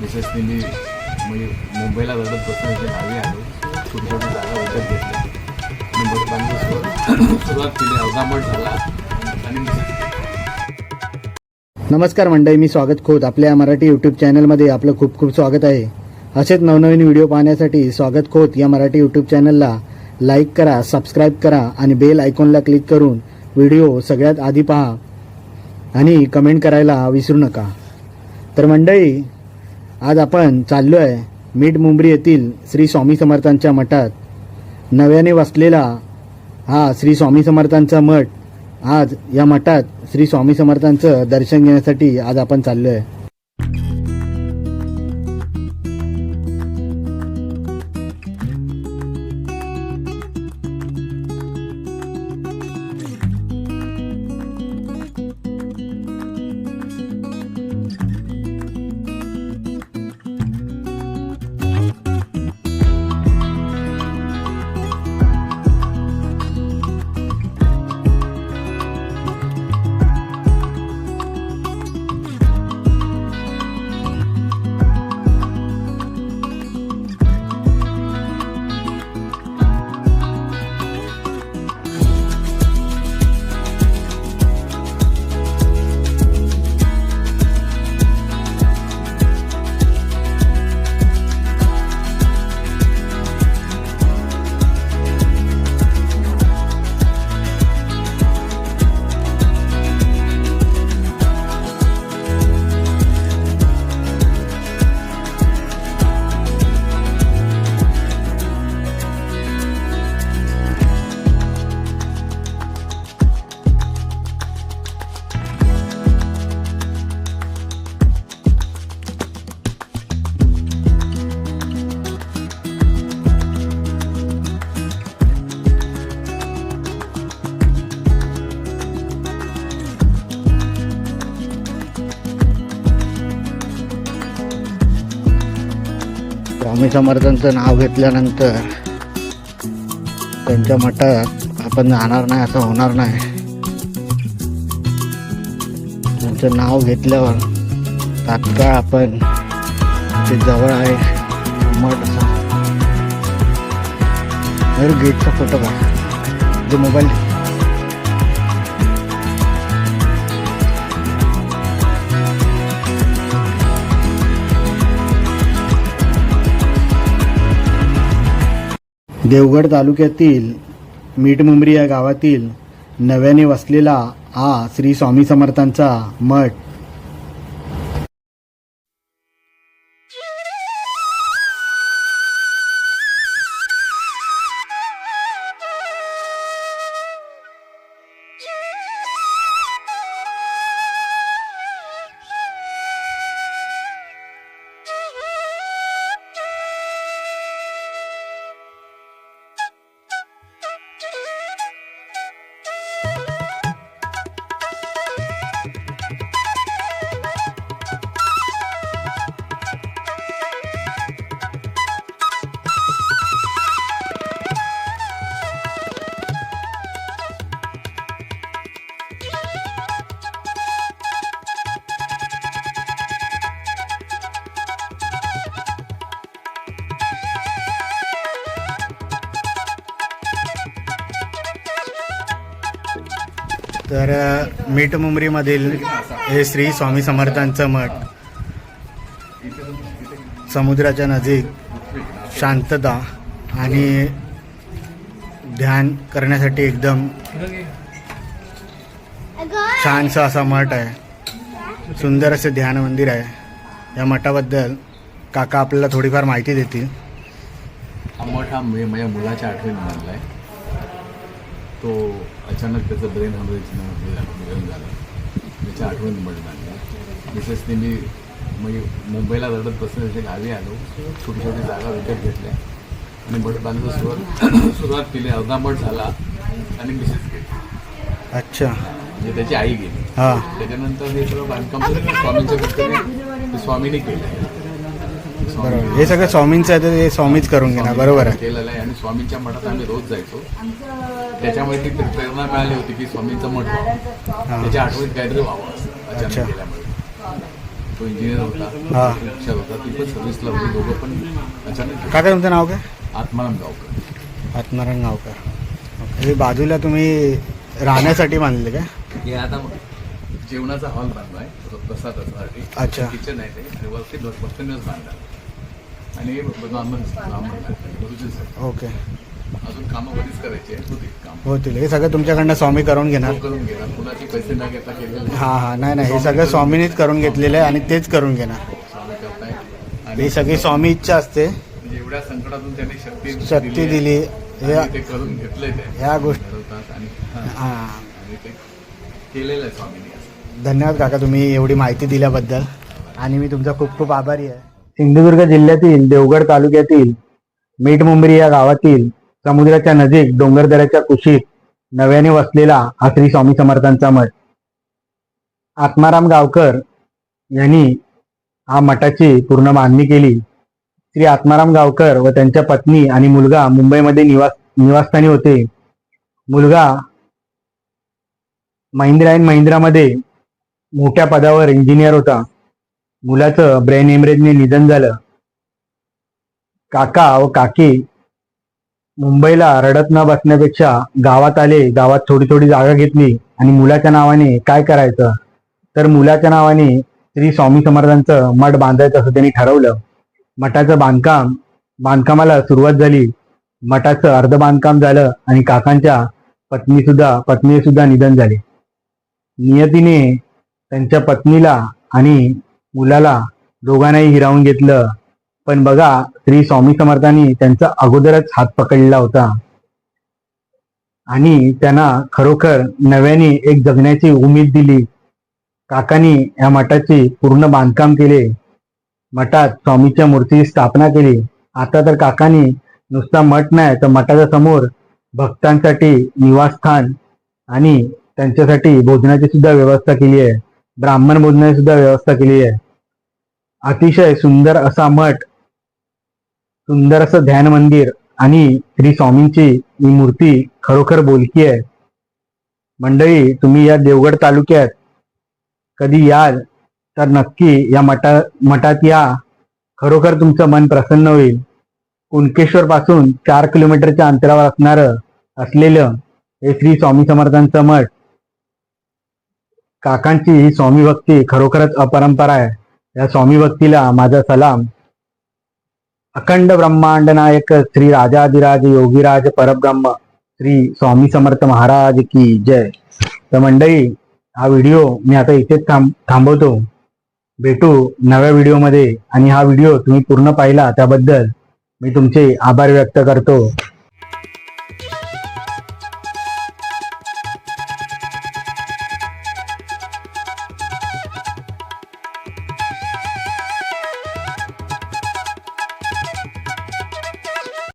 विशेषने मी म्हणजे मुंबईला लढत बसून इथे गावी आलो छोटी छोटी जागा विकत घेतल्या आणि बांधून सुरुवात केली. अर्धा झाला. आणि नमस्कार मंडळी मी स्वागत खोत. आपल्या मराठी यूट्यूब चॅनलमध्ये आपलं खूप खूप स्वागत आहे. असेच नवनवीन व्हिडिओ पाहण्यासाठी स्वागत खोत या मराठी यूट्यूब चॅनलला लाईक करा सबस्क्राईब करा आणि बेल आयकॉनला क्लिक करून व्हिडिओ सगळ्यात आधी पहा आणि कमेंट करायला विसरू नका. तर मंडळी आज आपण चाललो आहे मीठ मुंबरी येथील श्री स्वामी समर्थांच्या मठात. नव्याने वसलेला हा श्री स्वामी समर्थांचा मठ आज या मठात श्री स्वामी समर्थांचं दर्शन घेण्यासाठी आज आपण चाललो आहे स्वामी समर्थांचं नाव घेतल्यानंतर त्यांच्या मठात आपण जाणार नाही असं होणार नाही. त्यांचं नाव घेतल्यावर तात्काळ आपण ते जवळ आहे मठ गेटचा फोटो का जो मोबाईल देवगड तालुक्यातील मिठमुंबरी या गावातील नव्याने वसलेला हा श्री स्वामी समर्थांचा मठ. तर मीठ मीठमुंबरीमधील हे श्री स्वामी समर्थांचं मठ समुद्राच्या नजीक शांतता आणि ध्यान करण्यासाठी एकदम छानसं असा मठ आहे. सुंदर असे ध्यान मंदिर आहे. या मठाबद्दल काका आपल्याला थोडीफार माहिती देतील. हा मठ हा म्हणजे माझ्या मुलाच्या आठवणी बांधला आहे तो अचानक त्याचं ब्रेन हॅमरेजनं निधन झालं. त्याच्या आठवणी बांधला विशेषने मी म्हणजे मुंबईला बसून इथे गावी आलो. छोटी छोटी जागा विकत घेतल्या. आणि मठ बांधून सुरुवात सुरुवात केली. अर्धा मठ झाला आणि मिसेस गेली. अच्छा. म्हणजे त्याची आई गेली. हां. त्याच्यानंतर हे सगळं बांधकाम स्वामींच्या स्वामीने केलं. बरोबर. हे सगळं स्वामींचं आहे तर हे स्वामीच करून घेणार. बरोबर आहे. केलेलं आहे आणि स्वामींच्या मठात आम्ही रोज जायचो. त्याच्यामुळे ती प्रेरणा मिळाली होती की स्वामींचं मठ व्हावं. त्याच्या आठवणीत काहीतरी व्हावं. अच्छा. अचानक तो इंजिनियर होता हा. होता ती पण सर्व्हिसला होती. दोघं पण अचानक काका तुमचं नाव काय? आत्माराम गावकर. आत्माराम गावकर. ओके. हे बाजूला तुम्ही राहण्यासाठी बांधले काय हे आता जेवणाचा हॉल बांधलाय प्रसादासाठी अच्छा. किचन आहे ते. आणि वरती बसण्यास बांधला आणि नॉर्मल नॉर्मल ओके. अजून कामं बरीच करायची आहे होती काम. होतील. हे सगळं तुमच्याकडनं स्वामी करून घेणार. तो करून घेणार. कुणाचे पैसे न घेता केलेले हां हां. नाही नाही. हे सगळं स्वामीनीच करून घेतलेलं आहे आणि तेच करून घेणार. स्वामी करताय ही सगळी स्वामी इच्छा असते. म्हणजे एवढ्या संकटातून त्यांनी शक्ती शक्ती. दिली. हे आणि ते करून घेतलंय ते. ह्या गोष्टी आणि हा, हां. आणि ते केलेलं आहे स्वामींनी. धन्यवाद काका तुम्ही एवढी माहिती दिल्याबद्दल. आणि मी तुमचा खूप खूप आभारी आहे. सिंधुदुर्ग जिल्ह्यातील देवगड तालुक्यातील मीठ मुंबरी या गावातील समुद्राच्या नजीक डोंगरदऱ्याच्या कुशीत नव्याने वसलेला हा श्री स्वामी समर्थांचा मठ. आत्माराम गावकर यांनी हा मठाची पूर्ण बांधणी केली. श्री आत्माराम गावकर व त्यांच्या पत्नी आणि मुलगा मुंबईमध्ये निवास निवासस्थानी होते. मुलगा महिंद्रा अँड महिंद्रामध्ये मोठ्या पदावर इंजिनियर होता. मुलाचं ब्रेन हेमरेजने निधन झालं. काका व काकी मुंबईला रडत न बसण्यापेक्षा गावात आले गावात थोडी थोडी जागा घेतली आणि मुलाच्या नावाने काय करायचं? तर मुलाच्या नावाने श्री स्वामी समर्थांचं मठ बांधायचं असं त्यांनी ठरवलं. मठाचं बांधकाम बांधकामाला सुरुवात झाली. मठाचं अर्ध बांधकाम झालं आणि काकांच्या पत्नी सुद्धा पत्नी सुद्धा निधन झाले. नियतीने त्यांच्या पत्नीला आणि मुलाला दोघांनाही हिरावून घेतलं. पण बघा श्री स्वामी समर्थांनी त्यांचा अगोदरच हात पकडलेला होता. आणि त्यांना खरोखर नव्याने एक जगण्याची उमेद दिली. काकांनी या मठाचे पूर्ण बांधकाम केले. मठात स्वामीच्या मूर्तीची स्थापना केली. आता तर काकांनी नुसता मठ नाही तर मठाच्या समोर भक्तांसाठी निवासस्थान आणि त्यांच्यासाठी भोजनाची सुद्धा व्यवस्था केली आहे. ब्राह्मण भोजनाची सुद्धा व्यवस्था केली आहे. अतिशय सुंदर असा मठ सुंदर असं ध्यान मंदिर आणि श्री स्वामींची ही मूर्ती खरोखर बोलकी आहे. मंडळी तुम्ही या देवगड तालुक्यात कधी याल तर नक्की या मठा मठात या. खरोखर तुमचं मन प्रसन्न होईल. कुणकेश्वर पासून चार किलोमीटरच्या अंतरावर असणारं असलेलं हे श्री स्वामी समर्थांचं मठ काकांची ही स्वामी भक्ती खरोखरच अपरंपरा आहे. या स्वामी भक्तीला माझा सलाम. अखंड ब्रह्मांड नायक श्री राजाधिराज योगीराज परब्रह्म श्री स्वामी समर्थ महाराज की जय. तर मंडळी हा व्हिडिओ मी आता इथेच थांब थांबवतो. भेटू नव्या व्हिडिओमध्ये. आणि हा व्हिडिओ तुम्ही पूर्ण पाहिला त्याबद्दल मी तुमचे आभार व्यक्त करतो.